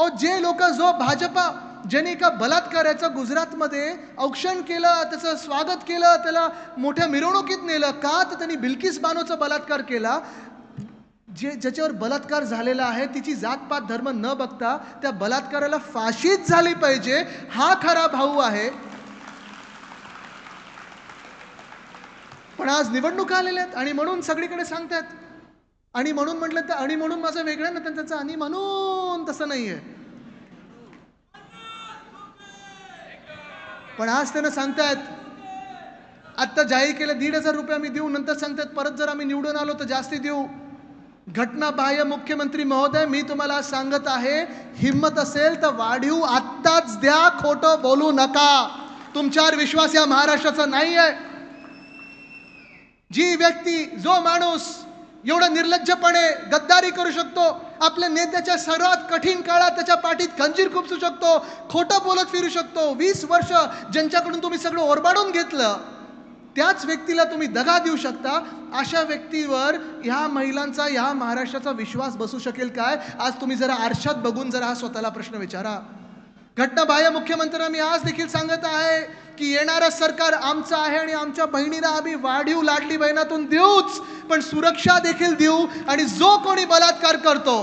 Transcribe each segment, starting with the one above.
अहो जे लोक जो भाजपा ज्यांनी एका बलात्काराचं गुजरातमध्ये औक्षण केलं त्याचं स्वागत केलं त्याला मोठ्या मिरवणुकीत नेलं का तर त्यांनी बिल्किस बानोचा बलात्कार केला. जे ज्याच्यावर बलात्कार झालेला आहे तिची जातपात धर्म न बघता त्या बलात्काराला फाशीच झाली पाहिजे हा खरा भाऊ आहे. पण आज निवडणुका आलेल्या आहेत आणि म्हणून सगळीकडे सांगतात आणि म्हणून म्हटलं तर आणि म्हणून माझं वेगळं ना त्यांचं आणि म्हणून तसं नाही आहे पण आज त्यांना सांगतायत आत्ता जाहीर केलं दीड हजार रुपये आम्ही देऊ नंतर सांगतात परत जर आम्ही निवडून आलो तर जास्ती देऊ. घटना बाह्य मुख्यमंत्री महोदय मी तुम्हाला आज सांगत आहे हिंमत असेल तर वाढीव आत्ताच द्या खोटं बोलू नका. तुमच्यावर विश्वास या महाराष्ट्राचा नाही आहे जी व्यक्ती जो माणूस एवढं निर्लज्जपणे गद्दारी करू शकतो. आपल्या नेत्याच्या सर्वात कठीण काळात त्याच्या पाठीत खंजीर खुपसू शकतो. खोटं बोलत फिरू शकतो. वीस वर्ष ज्यांच्याकडून तुम्ही सगळं ओरबाडून घेतलं त्याच व्यक्तीला तुम्ही दगा देऊ शकता. अशा व्यक्तीवर ह्या महिलांचा ह्या महाराष्ट्राचा विश्वास बसू शकेल काय? आज तुम्ही जरा आरशात बघून जरा हा स्वतःला प्रश्न विचारा. घटना बाह्य मुख्यमंत्र्यांना मी आज देखील सांगत आहे. की येणारं सरकार आमचं आहे आणि आमच्या बहिणीला आम्ही वाढीव लाडली बहिणातून देऊच पण सुरक्षा देखील देऊ आणि जो कोणी बलात्कार करतो.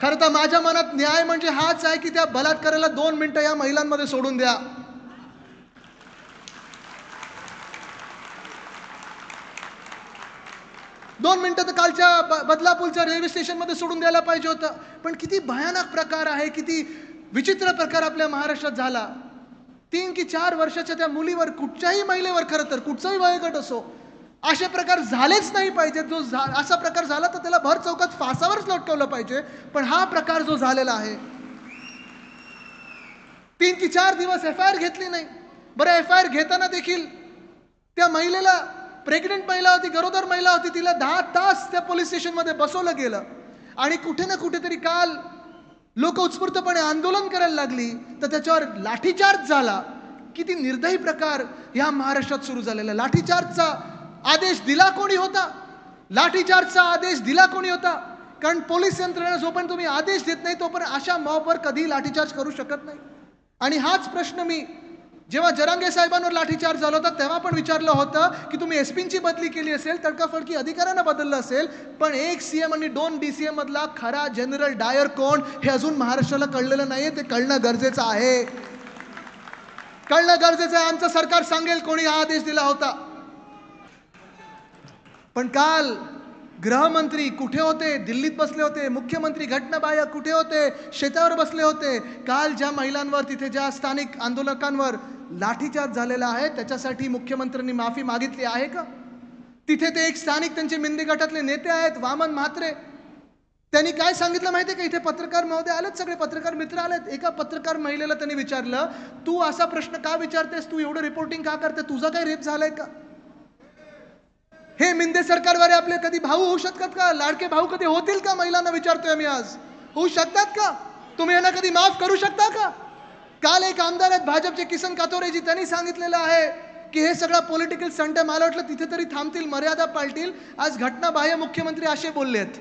खरं तर माझ्या मनात न्याय म्हणजे हाच आहे की त्या बलात्काराला दोन मिनिटं या महिलांमध्ये सोडून द्या. दोन मिनटं तर कालच्या बदलापूरच्या रेल्वे स्टेशनमध्ये सोडून द्यायला पाहिजे होतं. पण किती भयानक प्रकार आहे किती विचित्र प्रकार आपल्या महाराष्ट्रात झाला. तीन की चार वर्षाच्या त्या मुलीवर कुठच्याही महिलेवर खरं तर कुठचाही वयोगट असो असे प्रकार झालेच नाही पाहिजे जो झा- असा प्रकार झाला तर त्याला भर चौकात फासावरच लटकवलं पाहिजे. पण हा प्रकार जो झालेला आहे तीन की चार दिवस एफ आय आर घेतली नाही. बरं एफ आय आर घेताना देखील त्या महिलेला प्रेग्नंट महिला होती गरोदर महिला होती तिला दहा तास त्या पोलीस स्टेशनमध्ये बसवलं गेलं. आणि कुठे ना कुठेतरी काल लोक उत्स्फूर्तपणे आंदोलन करायला लागली तर त्याच्यावर लाठीचार्ज झाला. किती निर्दयी प्रकार ह्या महाराष्ट्रात सुरू झालेला. लाठीचार्जचा आदेश दिला कोणी होता? लाठीचार्जचा आदेश दिला कोणी होता? कारण पोलीस यंत्रणा जोपर्यंत तुम्ही आदेश देत नाही तोपर्यंत अशा मॉबवर कधी लाठीचार्ज करू शकत नाही. आणि हाच प्रश्न मी जेव्हा जरांगे साहेबांवर लाठीचार्ज झाला होता तेव्हा पण विचारलं होतं की तुम्ही एस पींची बदली केली असेल तडकाफडकी अधिकाऱ्यांना बदललं असेल पण एक सी एम आणि दोन डी सी एम मधला खरा जनरल डायर कोण हे अजून महाराष्ट्राला कळलेलं नाहीये ते कळणं गरजेचं आहे. कळणं गरजेचं आहे. आमचं सरकार सांगेल कोणी हा आदेश दिला होता. पण काल गृहमंत्री कुठे होते? दिल्लीत बसले होते. मुख्यमंत्री घटनाबाह्य कुठे होते? शेतावर बसले होते. काल ज्या महिलांवर तिथे ज्या स्थानिक आंदोलकांवर लाठीचार्ज झालेला आहे. त्याच्यासाठी मुख्यमंत्र्यांनी माफी मागितली आहे का? तिथे ते एक स्थानिक त्यांचे मिंदी गटातले नेते आहेत वामन म्हात्रे. त्यांनी काय सांगितलं माहिती का? इथे पत्रकार महोदय आलेत सगळे. पत्रकार मित्र आलेत. एका पत्रकार महिलेला त्यांनी विचारलं तू असा प्रश्न का विचारतेस? तू एवढं रिपोर्टिंग का करते? तुझा काय रेप झालाय का? हे मिंदे सरकारवाले आपले कधी भाऊ होऊ शकतात का? लाडके भाऊ कधी होतील का? महिलांना विचारतोय आम्ही आज. होऊ शकतात का? तुम्ही यांना कधी माफ करू शकता का? काल एक आमदार आहेत भाजपचे किसन कातोरेजी त्यांनी सांगितलेलं आहे की हे सगळं पॉलिटिकल संट मला वाटलं तिथे तरी थांबतील मर्यादा पाळतील. आज घटना बाह्य मुख्यमंत्री असे बोलले आहेत.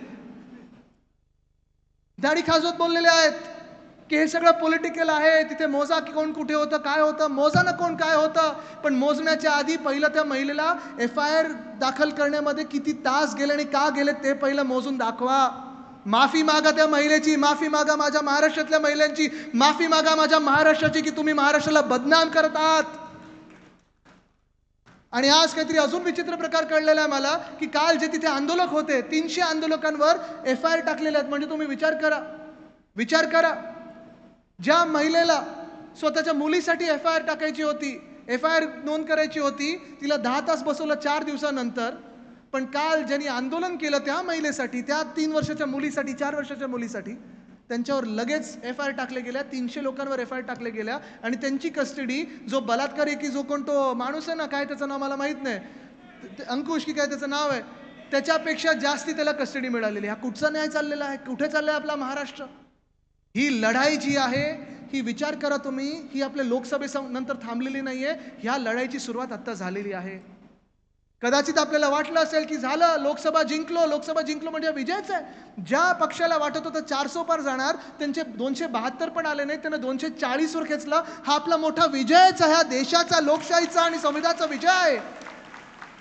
दाढी खाजवत बोललेले आहेत की हे सगळं पॉलिटिकल आहे तिथे मोजा की कोण कुठे होतं काय होतं मोजा ना कोण काय होतं पण मोजण्याच्या आधी पहिलं त्या महिलेला एफ आय आर दाखल करण्यामध्ये किती तास गेले आणि का गेले ते पहिलं मोजून दाखवा. माफी मागा त्या महिलेची माफी मागा माझ्या महाराष्ट्रातल्या महिलांची माफी मागा माझ्या महाराष्ट्राची की तुम्ही महाराष्ट्राला बदनाम करत आहात? आणि आज काहीतरी अजून विचित्र प्रकार कळलेला आहे मला की काल जे तिथे आंदोलक होते तीनशे आंदोलकांवर एफ आय आर टाकलेले आहेत. म्हणजे तुम्ही विचार करा. विचार करा. ज्या महिलेला स्वतःच्या मुलीसाठी एफ आय आर टाकायची होती एफ आय आर नोंद करायची होती तिला दहा तास बसवलं चार दिवसानंतर पण काल ज्यांनी आंदोलन केलं त्या महिलेसाठी त्या तीन वर्षाच्या मुलीसाठी चार वर्षाच्या मुलीसाठी त्यांच्यावर लगेच एफ आय आर टाकले गेल्या तीनशे लोकांवर एफ आय आर टाकले गेल्या आणि त्यांची कस्टडी जो बलात्कारी की जो कोण तो माणूस आहे ना काय त्याचं नाव मला माहीत नाही ते- अंकुश की काय त्याचं नाव आहे त्याच्यापेक्षा जास्ती त्याला कस्टडी मिळालेली. हा कुठचा न्याय चाललेला आहे? कुठे चाललाय आपला महाराष्ट्र? ही लढाई जी आहे ही विचार करा तुम्ही ही आपल्या लोकसभे नंतर थांबलेली नाही आहे ह्या लढाईची सुरुवात आत्ता झालेली आहे. कदाचित आपल्याला वाटलं असेल की झालं लोकसभा जिंकलो लोकसभा जिंकलो म्हणजे विजयच आहे. ज्या पक्षाला वाटत होतं चारसो पार जाणार त्यांचे दोनशे बहात्तर पण आले नाही त्यांना दोनशे चाळीसवर खेचलं. हा आपला मोठा विजयच आहे हा देशाचा लोकशाहीचा आणि संविधानाचा विजय. आहे